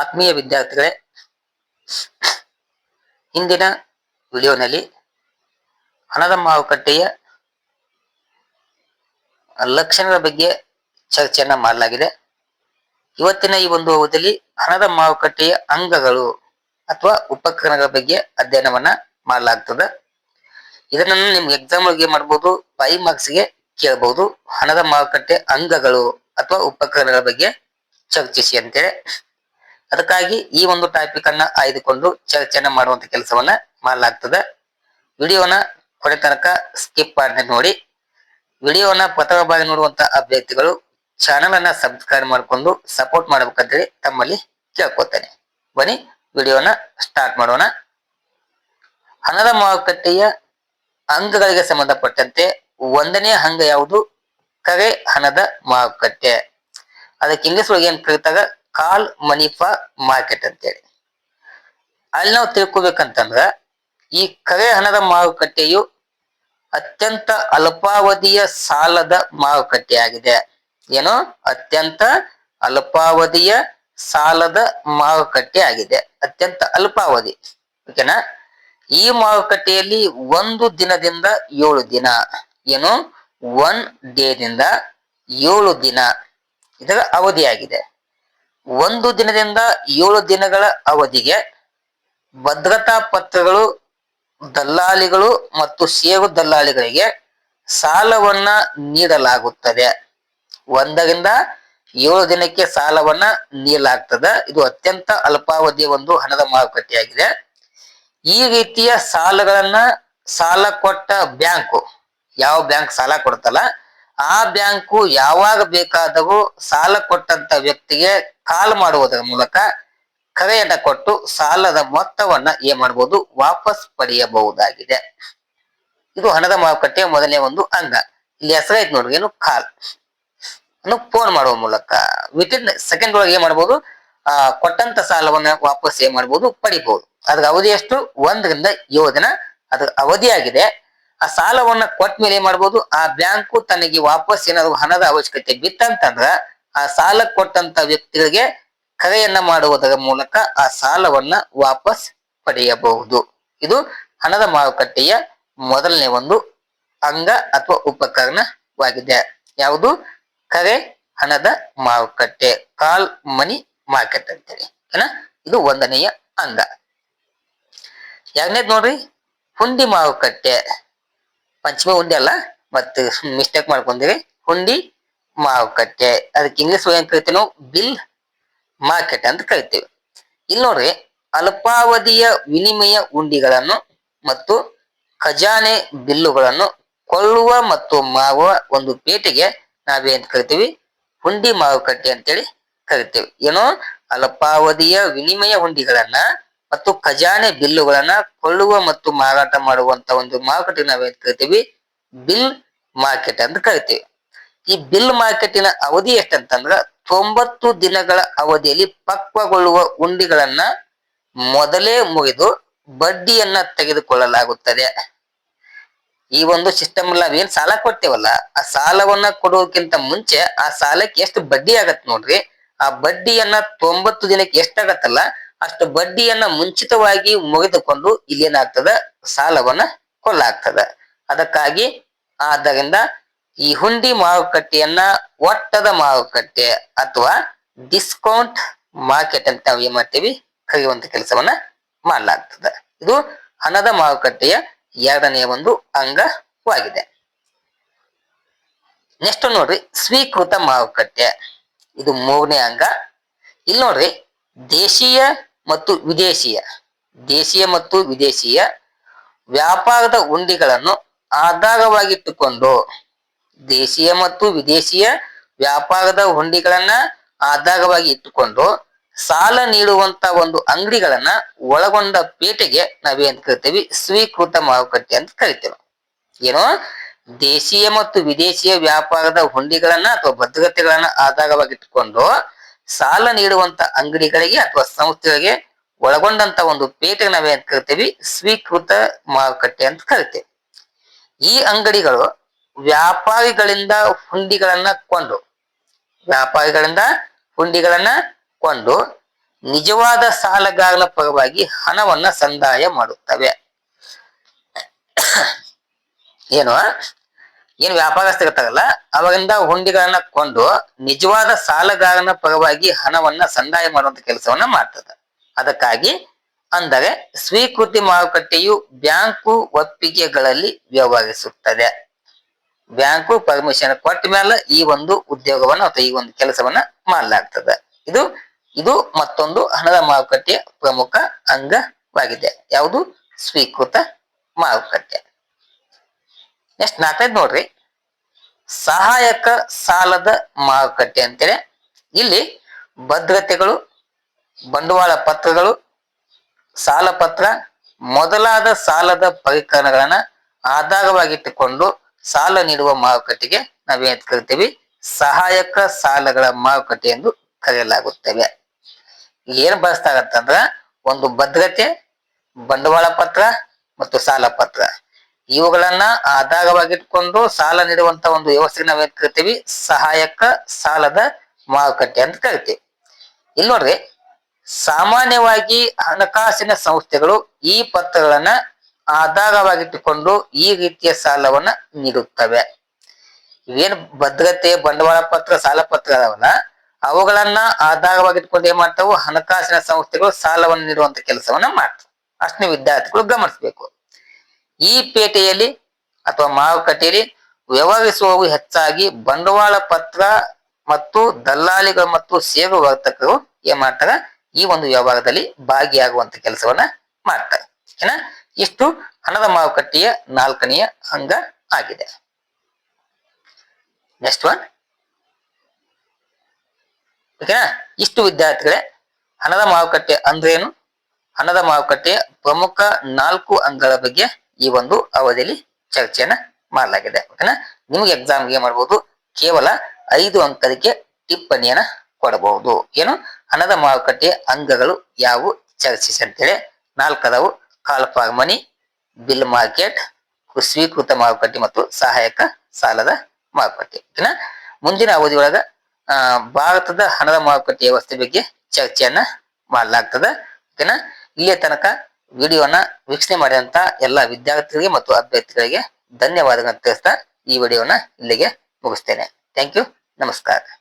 ಆತ್ಮೀಯ ವಿದ್ಯಾರ್ಥಿಗಳೇ, ಇಂದಿನ ವಿಡಿಯೋನಲ್ಲಿ ಹಣದ ಮಾರುಕಟ್ಟೆಯ ಲಕ್ಷಣಗಳ ಬಗ್ಗೆ ಚರ್ಚೆಯನ್ನ ಮಾಡಲಾಗಿದೆ. ಇವತ್ತಿನ ಈ ಒಂದು ಅವಧಿಯಲ್ಲಿ ಹಣದ ಮಾರುಕಟ್ಟೆಯ ಅಂಗಗಳು ಅಥವಾ ಉಪಕರಣಗಳ ಬಗ್ಗೆ ಅಧ್ಯಯನವನ್ನ ಮಾಡಲಾಗ್ತದೆ. ಇದನ್ನ ನಿಮ್ಗೆ ಎಕ್ಸಾಮ್ಗೆ ಮಾಡ್ಬೋದು ಫೈವ್ ಮಾರ್ಕ್ಸ್ಗೆ ಕೇಳಬಹುದು ಹಣದ ಮಾರುಕಟ್ಟೆ ಅಂಗಗಳು ಅಥವಾ ಉಪಕರಣಗಳ ಬಗ್ಗೆ ಚರ್ಚಿಸಿ ಅಂತೇಳಿ. ಅದಕ್ಕಾಗಿ ಈ ಒಂದು ಟಾಪಿಕ್ ಅನ್ನ ಆಯ್ದುಕೊಂಡು ಚರ್ಚೆಯನ್ನ ಮಾಡುವಂತ ಕೆಲಸವನ್ನ ಮಾಡಲಾಗ್ತದೆ. ವಿಡಿಯೋನ ಕೊನೆ ತನಕ ಸ್ಕಿಪ್ ಮಾಡದೆ ನೋಡಿ. ವಿಡಿಯೋನ ಪ್ರಥಮ ಬಾರಿ ನೋಡುವಂತ ಅಭ್ಯರ್ಥಿಗಳು ಚಾನೆಲ್ ಅನ್ನ ಸಬ್ಸ್ಕ್ರೈಬ್ ಮಾಡಿಕೊಂಡು ಸಪೋರ್ಟ್ ಮಾಡ್ಬೇಕಂತೇಳಿ ತಮ್ಮಲ್ಲಿ ಕೇಳ್ಕೊತೇನೆ. ಬನ್ನಿ, ವಿಡಿಯೋನ ಸ್ಟಾರ್ಟ್ ಮಾಡೋಣ. ಹಣದ ಮಾರುಕಟ್ಟೆಯ ಅಂಗಗಳಿಗೆ ಸಂಬಂಧಪಟ್ಟಂತೆ ಒಂದನೇ ಅಂಗ ಯಾವುದು? ಕರೆ ಹಣದ ಮಾರುಕಟ್ಟೆ. ಅದಕ್ಕೆ ಇಂಗ್ಲಿಷ್ ಒಳಗೆ ಏನ್ ಕರೀತಾಗ? ಕಾಲ್ ಮನಿ ಫಾರ್ ಮಾರ್ಕೆಟ್ ಅಂತೇಳಿ. ಅಲ್ಲಿ ನಾವು ತಿಳ್ಕೊಬೇಕಂತಂದ್ರ, ಈ ಕರೆ ಹಣದ ಮಾರುಕಟ್ಟೆಯು ಅತ್ಯಂತ ಅಲ್ಪಾವಧಿಯ ಸಾಲದ ಮಾರುಕಟ್ಟೆಯಾಗಿದೆ ಏನು? ಅತ್ಯಂತ ಅಲ್ಪಾವಧಿಯ ಸಾಲದ ಮಾರುಕಟ್ಟೆ ಆಗಿದೆ. ಅತ್ಯಂತ ಅಲ್ಪಾವಧಿ. ಓಕೆನಾ? ಈ ಮಾರುಕಟ್ಟೆಯಲ್ಲಿ ಒಂದು ದಿನದಿಂದ ಏಳು ದಿನ. ಏನು? ಒನ್ ಡೇದಿಂದ ಏಳು ದಿನ. ಇದರ ಅವಧಿಯಾಗಿದೆ. ಒಂದು ದಿನದಿಂದ ಏಳು ದಿನಗಳ ಅವಧಿಗೆ ಭದ್ರತಾ ಪತ್ರಗಳು, ದಲ್ಲಾಳಿಗಳು ಮತ್ತು ಷೇರು ದಲ್ಲಾಳಿಗಳಿಗೆ ಸಾಲವನ್ನ ನೀಡಲಾಗುತ್ತದೆ. ಒಂದರಿಂದ ಏಳು ದಿನಕ್ಕೆ ಸಾಲವನ್ನ ನೀಡಲಾಗ್ತದೆ. ಇದು ಅತ್ಯಂತ ಅಲ್ಪಾವಧಿಯ ಒಂದು ಹಣದ ಮಾರುಕಟ್ಟೆಯಾಗಿದೆ. ಈ ರೀತಿಯ ಸಾಲಗಳನ್ನ ಸಾಲ ಕೊಟ್ಟ ಬ್ಯಾಂಕು, ಯಾವ ಬ್ಯಾಂಕ್ ಸಾಲ ಕೊಡ್ತಲ್ಲ ಆ ಬ್ಯಾಂಕು ಯಾವಾಗ ಬೇಕಾದರೂ ಸಾಲ ಕೊಟ್ಟಂತ ವ್ಯಕ್ತಿಗೆ ಕಾಲ್ ಮಾಡುವುದರ ಮೂಲಕ ಕರೆಯನ್ನ ಕೊಟ್ಟು ಸಾಲದ ಮೊತ್ತವನ್ನ ಏನ್ ಮಾಡಬಹುದು ವಾಪಸ್ ಪಡೆಯಬಹುದಾಗಿದೆ. ಇದು ಹಣದ ಮಾರುಕಟ್ಟೆಯ ಮೊದಲನೇ ಒಂದು ಅಂಗ. ಇಲ್ಲಿ ಹೆಸರಾಯ್ತು ನೋಡ್ರಿ, ಏನು ಕಾಲ್. ಫೋನ್ ಮಾಡುವ ಮೂಲಕ ವಿತ್ ಸೆಕೆಂಡ್ ಒಳಗೆ ಏನ್ ಮಾಡಬಹುದು ಆ, ಕೊಟ್ಟಂತ ಸಾಲವನ್ನ ವಾಪಸ್ ಏನ್ ಮಾಡಬಹುದು ಪಡಿಬಹುದು ಅದ್ರ ಅವಧಿ ಎಷ್ಟು? ಒಂದರಿಂದ ಏಳು ದಿನ. ಅದ್ರ ಅವಧಿಯಾಗಿದೆ. ಆ ಸಾಲವನ್ನ ಕೊಟ್ಟ ಮೇಲೆ ಏನ್ ಮಾಡ್ಬೋದು, ಆ ಬ್ಯಾಂಕು ತನಗೆ ವಾಪಸ್ ಏನಾದ್ರು ಹಣದ ಅವಶ್ಯಕತೆ ಬಿತ್ತಂತಂದ್ರ ಆ ಸಾಲ ಕೊಟ್ಟಂತ ವ್ಯಕ್ತಿಗಳಿಗೆ ಕರೆಯನ್ನ ಮಾಡುವುದರ ಮೂಲಕ ಆ ಸಾಲವನ್ನ ವಾಪಸ್ ಪಡೆಯಬಹುದು. ಇದು ಹಣದ ಮಾರುಕಟ್ಟೆಯ ಮೊದಲನೇ ಒಂದು ಅಂಗ ಅಥವಾ ಉಪಕರಣವಾಗಿದೆ. ಯಾವುದು? ಕರೆ ಹಣದ ಮಾರುಕಟ್ಟೆ, ಕಾಲ್ ಮನಿ ಮಾರ್ಕೆಟ್ ಅಂತೇಳಿ. ಏನ? ಇದು ಒಂದನೆಯ ಅಂಗ. ಎರಡನೇದ್ ನೋಡ್ರಿ? ಹುಂಡಿ ಮಾರುಕಟ್ಟೆ. ಪಂಚಮಿ ಹುಂಡಿ ಅಲ್ಲ, ಮತ್ತೆ ಮಿಸ್ಟೇಕ್ ಮಾಡ್ಕೊಂಡಿವಿ. ಹುಂಡಿ, ಮಾರುಕಟ್ಟೆ, ಅದಕ್ಕೆ ಇಂಗ್ಲಿಷ್ ಏನ್ ಕರಿತೀವಿ ನಾವು? ಬಿಲ್ ಮಾರ್ಕೆಟ್ ಅಂತ ಕರಿತೀವಿ. ಇಲ್ಲಿ ನೋಡ್ರಿ, ಅಲ್ಪಾವಧಿಯ ವಿನಿಮಯ ಹುಂಡಿಗಳನ್ನು ಮತ್ತು ಖಜಾನೆ ಬಿಲ್ಲುಗಳನ್ನು ಕೊಳ್ಳುವ ಮತ್ತು ಮಾರುವ ಒಂದು ಪೇಟೆಗೆ ನಾವೇನ್ ಕರಿತೀವಿ? ಹುಂಡಿ ಮಾರುಕಟ್ಟೆ ಅಂತೇಳಿ ಕರಿತೀವಿ. ಏನೋ? ಅಲ್ಪಾವಧಿಯ ವಿನಿಮಯ ಹುಂಡಿಗಳನ್ನ ಮತ್ತು ಖಜಾನೆ ಬಿಲ್ಲುಗಳನ್ನ ಕೊಳ್ಳುವ ಮತ್ತು ಮಾರಾಟ ಮಾಡುವಂತ ಒಂದು ಮಾರುಕಟ್ಟೆ ನಾವೇನ್ ಕರಿತೀವಿ? ಬಿಲ್ ಮಾರ್ಕೆಟ್ ಅಂತ ಕರಿತೀವಿ. ಈ ಬಿಲ್ ಮಾರ್ಕೆಟಿನ ಅವಧಿ ಎಷ್ಟಂತಂದ್ರ ತೊಂಬತ್ತು ದಿನಗಳ ಅವಧಿಯಲ್ಲಿ ಪಕ್ವಗೊಳ್ಳುವ ಉಂಡಿಗಳನ್ನ ಮೊದಲೇ ಮುಗಿದು ಬಡ್ಡಿಯನ್ನ ತೆಗೆದುಕೊಳ್ಳಲಾಗುತ್ತದೆ. ಈ ಒಂದು ಸಿಸ್ಟಮ್ ನಾವೇನ್ ಸಾಲ ಕೊಡ್ತೇವಲ್ಲ, ಆ ಸಾಲವನ್ನ ಕೊಡೋಕ್ಕಿಂತ ಮುಂಚೆ ಆ ಸಾಲಕ್ಕೆ ಎಷ್ಟು ಬಡ್ಡಿ ಆಗತ್ ನೋಡ್ರಿ? ಆ ಬಡ್ಡಿಯನ್ನ ತೊಂಬತ್ತು ದಿನಕ್ಕೆ ಎಷ್ಟಾಗತ್ತಲ್ಲ ಅಷ್ಟು ಬಡ್ಡಿಯನ್ನ ಮುಂಚಿತವಾಗಿ ಮುಗಿದುಕೊಂಡು ಇಲ್ಲಿ ಏನಾಗ್ತದ ಸಾಲವನ್ನ ಕೊಲ್ಲಾಗ್ತದ. ಅದಕ್ಕಾಗಿ ಆದ್ದರಿಂದ ಈ ಹುಂಡಿ ಮಾರುಕಟ್ಟೆಯನ್ನ ಒಟ್ಟದ ಮಾರುಕಟ್ಟೆ ಅಥವಾ ಡಿಸ್ಕೌಂಟ್ ಮಾರ್ಕೆಟ್ ಅಂತ ನಾವು ಏನ್ ಮಾಡ್ತೀವಿ? ಕರೆಯುವಂತ ಕೆಲಸವನ್ನ ಮಾಡಲಾಗ್ತದ. ಇದು ಹಣದ ಮಾರುಕಟ್ಟೆಯ ಎರಡನೆಯ ಒಂದು ಅಂಗವಾಗಿದೆ. ನೆಕ್ಸ್ಟ್ ನೋಡ್ರಿ, ಸ್ವೀಕೃತ ಮಾರುಕಟ್ಟೆ. ಇದು ಮೂರನೇ ಅಂಗ. ಇಲ್ಲಿ ನೋಡ್ರಿ ದೇಶೀಯ ಮತ್ತು ವಿದೇಶಿಯ, ದೇಶೀಯ ಮತ್ತು ವಿದೇಶಿಯ ವ್ಯಾಪಾರದ ಉಂಡಿಗಳನ್ನು ಆಧಾರವಾಗಿಟ್ಟುಕೊಂಡು ದೇಶೀಯ ಮತ್ತು ವಿದೇಶಿಯ ವ್ಯಾಪಾರದ ಹುಂಡಿಗಳನ್ನ ಆಧಾರವಾಗಿ ಇಟ್ಟುಕೊಂಡು ಸಾಲ ನೀಡುವಂತ ಒಂದು ಅಂಗಡಿಗಳನ್ನ ಒಳಗೊಂಡ ಪೇಟೆಗೆ ನಾವೇನ್ ಕರಿತೀವಿ? ಸ್ವೀಕೃತ ಮಾರುಕಟ್ಟೆ ಅಂತ ಕರಿತೇವೆ. ಏನೋ? ದೇಶೀಯ ಮತ್ತು ವಿದೇಶಿಯ ವ್ಯಾಪಾರದ ಹುಂಡಿಗಳನ್ನ ಅಥವಾ ಭದ್ರತೆಗಳನ್ನ ಆಧಾರವಾಗಿಟ್ಟುಕೊಂಡು ಸಾಲ ನೀಡುವಂತ ಅಂಗಡಿಗಳಿಗೆ ಅಥವಾ ಸಂಸ್ಥೆಗಳಿಗೆ ಒಳಗೊಂಡಂತ ಒಂದು ಪೇಟೆಗೆ ನಾವೇನ್ ಕರಿತೀವಿ? ಸ್ವೀಕೃತ ಮಾರುಕಟ್ಟೆ ಅಂತ ಕರಿತೇವೆ. ಈ ಅಂಗಡಿಗಳು ವ್ಯಾಪಾರಿಗಳಿಂದ ಹುಂಡಿಗಳನ್ನ ಕೊಂಡು ವ್ಯಾಪಾರಿಗಳಿಂದ ಹುಂಡಿಗಳನ್ನ ಕೊಂಡು ನಿಜವಾದ ಸಾಲಗಾರನ ಪರವಾಗಿ ಹಣವನ್ನ ಸಂದಾಯ ಮಾಡುತ್ತವೆ. ಏನು? ಏನು ವ್ಯಾಪಾರಸ್ಥಗತ್ತಾಗಲ್ಲ ಅವರಿಂದ ಹುಂಡಿಗಳನ್ನ ಕೊಂಡು ನಿಜವಾದ ಸಾಲಗಾರನ ಪರವಾಗಿ ಹಣವನ್ನ ಸಂದಾಯ ಮಾಡುವಂತ ಕೆಲಸವನ್ನ ಮಾಡ್ತದೆ. ಅದಕ್ಕಾಗಿ ಅಂದರೆ ಸ್ವೀಕೃತಿ ಮಾರುಕಟ್ಟೆಯು ಬ್ಯಾಂಕು ಒಪ್ಪಿಗೆಗಳಲ್ಲಿ ವ್ಯವಹರಿಸುತ್ತದೆ. ಬ್ಯಾಂಕು ಪರ್ಮಿಷನ್ ಕೊಟ್ಟ ಮೇಲೆ ಈ ಒಂದು ಉದ್ಯೋಗವನ್ನು ಅಥವಾ ಈ ಒಂದು ಕೆಲಸವನ್ನ ಮಾಡಲಾಗ್ತದೆ. ಇದು ಇದು ಮತ್ತೊಂದು ಹಣದ ಮಾರುಕಟ್ಟೆಯ ಪ್ರಮುಖ ಅಂಗವಾಗಿದೆ. ಯಾವುದು? ಸ್ವೀಕೃತ ಮಾರುಕಟ್ಟೆ. ನೆಕ್ಸ್ಟ್ ನಾಲ್ಕನೇದು ನೋಡ್ರಿ. ಸಹಾಯಕ ಸಾಲದ ಮಾರುಕಟ್ಟೆ ಅಂತೇಳಿ. ಇಲ್ಲಿ ಭದ್ರತೆಗಳು, ಬಂಡವಾಳ ಪತ್ರಗಳು, ಸಾಲ ಪತ್ರ ಮೊದಲಾದ ಸಾಲದ ಪರಿಕರಣಗಳನ್ನ ಆಧಾರವಾಗಿಟ್ಟುಕೊಂಡು ಸಾಲ ನೀಡುವ ಮಾರುಕಟ್ಟೆಗೆ ನಾವೇನ್ ಕರಿತೀವಿ? ಸಹಾಯಕ ಸಾಲಗಳ ಮಾರುಕಟ್ಟೆ ಎಂದು ಕರೆಯಲಾಗುತ್ತವೆ. ಏನ್ ಬಳಸ್ತಾಗತ್ತಂದ್ರ ಒಂದು ಭದ್ರತೆ, ಬಂಡವಾಳ ಪತ್ರ ಮತ್ತು ಸಾಲ ಪತ್ರ. ಇವುಗಳನ್ನ ಆಧಾರವಾಗಿಟ್ಕೊಂಡು ಸಾಲ ನೀಡುವಂತ ಒಂದು ವ್ಯವಸ್ಥೆಗೆ ನಾವೇನ್ ಕರಿತೀವಿ? ಸಹಾಯಕ ಸಾಲದ ಮಾರುಕಟ್ಟೆ ಅಂತ ಕರಿತೀವಿ. ಇಲ್ಲಿ ನೋಡ್ರಿ, ಸಾಮಾನ್ಯವಾಗಿ ಹಣಕಾಸಿನ ಸಂಸ್ಥೆಗಳು ಈ ಪತ್ರಗಳನ್ನ ಆದಾಗವಾಗಿಟ್ಟುಕೊಂಡು ಈ ರೀತಿಯ ಸಾಲವನ್ನ ನೀಡುತ್ತವೆ. ಇವೇನು ಭದ್ರತೆ, ಬಂಡವಾಳ ಪತ್ರ, ಸಾಲ ಪತ್ರ ಅದಾವಲ್ಲ, ಅವುಗಳನ್ನ ಆಧಾರವಾಗಿಟ್ಕೊಂಡು ಏನ್ ಮಾಡ್ತಾವು? ಹಣಕಾಸಿನ ಸಂಸ್ಥೆಗಳು ಸಾಲವನ್ನು ನೀಡುವಂತ ಕೆಲಸವನ್ನ ಮಾಡ್ತವೆ. ಅಷ್ಟನೇ ವಿದ್ಯಾರ್ಥಿಗಳು ಗಮನಿಸಬೇಕು. ಈ ಪೇಟೆಯಲ್ಲಿ ಅಥವಾ ಮಾರುಕಟ್ಟೆಯಲ್ಲಿ ವ್ಯವಹರಿಸುವವು ಹೆಚ್ಚಾಗಿ ಬಂಡವಾಳ ಪತ್ರ ಮತ್ತು ದಲ್ಲಾಳಿಗಳು ಮತ್ತು ಸೇವೆ ವರ್ತಕರು ಏನ್ ಮಾಡ್ತಾರ? ಈ ಒಂದು ವ್ಯವಹಾರದಲ್ಲಿ ಭಾಗಿಯಾಗುವಂತ ಕೆಲಸವನ್ನ ಮಾಡ್ತಾರೆ. ಓಕೆನಾ ಇಷ್ಟು ಹಣದ ಮಾರುಕಟ್ಟೆಯ ನಾಲ್ಕನೆಯ ಅಂಗ ಆಗಿದೆ. ನೆಕ್ಸ್ಟ್ ಒನ್ ಓಕೆನಾ? ಇಷ್ಟು ವಿದ್ಯಾರ್ಥಿಗಳೇ, ಹಣದ ಮಾರುಕಟ್ಟೆ ಅಂದ್ರೇನು? ಹಣದ ಮಾರುಕಟ್ಟೆಯ ಪ್ರಮುಖ ನಾಲ್ಕು ಅಂಗಗಳ ಬಗ್ಗೆ ಈ ಒಂದು ಅವಧಿಯಲ್ಲಿ ಚರ್ಚೆಯನ್ನ ಮಾಡಲಾಗಿದೆ. ಓಕೆನಾ? ನಿಮ್ಗೆ ಎಕ್ಸಾಮ್ಗೆ ಏನ್ ಮಾಡ್ಬೋದು? ಕೇವಲ ಐದು ಅಂಕದಕ್ಕೆ ಟಿಪ್ಪಣಿಯನ್ನ ಕೊಡಬಹುದು ಏನು? ಹಣದ ಮಾರುಕಟ್ಟೆಯ ಅಂಗಗಳು ಯಾವುವು? ಚರ್ಚಿಸಿ ಅಂತೇಳಿ. ನಾಲ್ಕದವು call for money, bill market, ಸ್ವೀಕೃತ ಮಾರುಕಟ್ಟೆ ಮತ್ತು ಸಹಾಯಕ ಸಾಲದ ಮಾರುಕಟ್ಟೆ. ಓಕೆನಾ? ಮುಂದಿನ ಅವಧಿ ಒಳಗ ಭಾರತದ ಹಣದ ಮಾರುಕಟ್ಟೆ ವ್ಯವಸ್ಥೆ ಬಗ್ಗೆ ಚರ್ಚೆಯನ್ನ ಮಾಡಲಾಗ್ತದೆ. ಓಕೆನಾ? ಇಲ್ಲಿಯ ತನಕ ವಿಡಿಯೋನ ವೀಕ್ಷಣೆ ಮಾಡಿದಂತ ಎಲ್ಲ ವಿದ್ಯಾರ್ಥಿಗಳಿಗೆ ಮತ್ತು ಅಭ್ಯರ್ಥಿಗಳಿಗೆ ಧನ್ಯವಾದಗಳನ್ನು ತಿಳಿಸ್ತಾ ಈ ವಿಡಿಯೋನ ಇಲ್ಲಿಗೆ ಮುಗಿಸ್ತೇನೆ. ಥ್ಯಾಂಕ್ ಯು ನಮಸ್ಕಾರ.